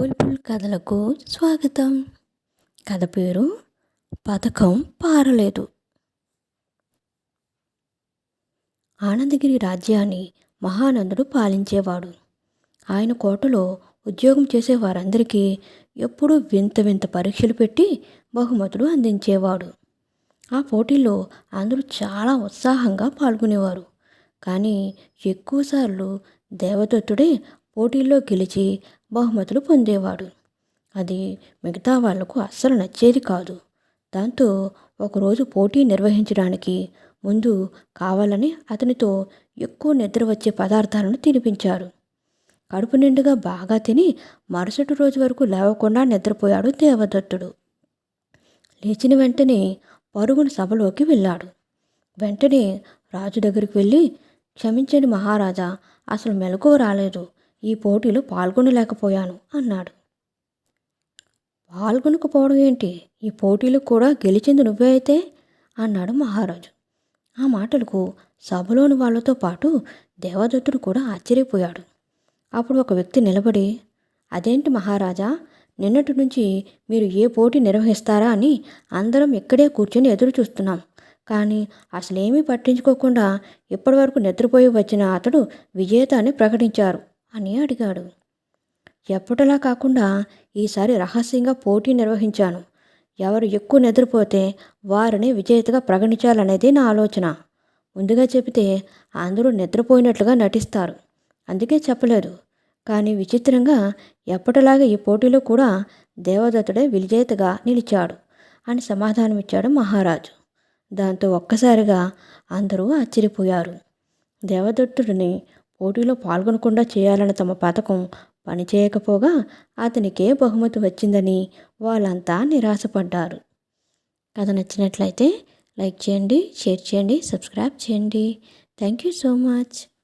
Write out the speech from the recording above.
బుల్బుల్ కథలకు స్వాగతం. కథ పేరు పథకం పారలేదు. ఆనందగిరి రాజ్యాన్ని మహానందుడు పాలించేవాడు. ఆయన కోటలో ఉద్యోగం చేసే వారందరికీ ఎప్పుడూ వింత వింత పరీక్షలు పెట్టి బహుమతులు అందించేవాడు. ఆ పోటీల్లో అందరూ చాలా ఉత్సాహంగా పాల్గొనేవారు. కానీ ఎక్కువసార్లు దేవదత్తుడే పోటీల్లో గెలిచి బహుమతులు పొందేవాడు. అది మిగతా వాళ్ళకు అస్సలు నచ్చేది కాదు. దాంతో ఒకరోజు పోటీ నిర్వహించడానికి ముందు కావాలని అతనితో ఎక్కువ నిద్ర వచ్చే పదార్థాలను తినిపించారు కడుపు నిండుగా బాగా తిని మరుసటి రోజు వరకు లేవకుండా నిద్రపోయాడు దేవదత్తుడు. లేచిన వెంటనే పరుగున సభలోకి వెళ్ళాడు. వెంటనే రాజు దగ్గరికి వెళ్ళి క్షమించండి మహారాజా అసలు మెలకువ రాలేదు. ఈ పోటీలో పాల్గొనలేకపోయాను అన్నాడు. పాల్గొనకపోవడం ఏంటి? ఈ పోటీలు కూడా గెలిచింది నువ్వే అయితే? అన్నాడు మహారాజు. ఆ మాటలకు సభలోని వాళ్ళతో పాటు దేవదత్తుడు కూడా ఆశ్చర్యపోయాడు. అప్పుడు ఒక వ్యక్తి నిలబడి అదేంటి మహారాజా? నిన్నటి నుంచి మీరు ఏ పోటీ నిర్వహిస్తారా అని అందరం ఇక్కడే కూర్చొని ఎదురు చూస్తున్నాం. కానీ అసలేమీ పట్టించుకోకుండా ఇప్పటివరకు నిద్రపోయి వచ్చిన అతడు విజేత అని ప్రకటించారు. అని అడిగాడు. ఎప్పటిలా కాకుండా ఈసారి రహస్యంగా పోటీ నిర్వహించాను. ఎవరు ఎక్కువ నిద్రపోతే వారిని విజేతగా ప్రకటించాలనేది నా ఆలోచన. ముందుగా చెబితే అందరూ నిద్రపోయినట్లుగా నటిస్తారు. అందుకే చెప్పలేదు. కానీ విచిత్రంగా ఎప్పటిలాగా ఈ పోటీలో కూడా దేవదత్తుడే విజేతగా నిలిచాడు అని సమాధానమిచ్చాడు మహారాజు. దాంతో ఒక్కసారిగా అందరూ ఆశ్చర్యపోయారు. దేవదత్తుడిని పోటీలో పాల్గొనకుండా చేయాలన్న తమ పథకం పనిచేయకపోగా అతనికే బహుమతి వచ్చిందని వాళ్ళంతా నిరాశపడ్డారు. కథ నచ్చినట్లయితే లైక్ చేయండి షేర్ చేయండి సబ్స్క్రైబ్ చేయండి. Thank you so much.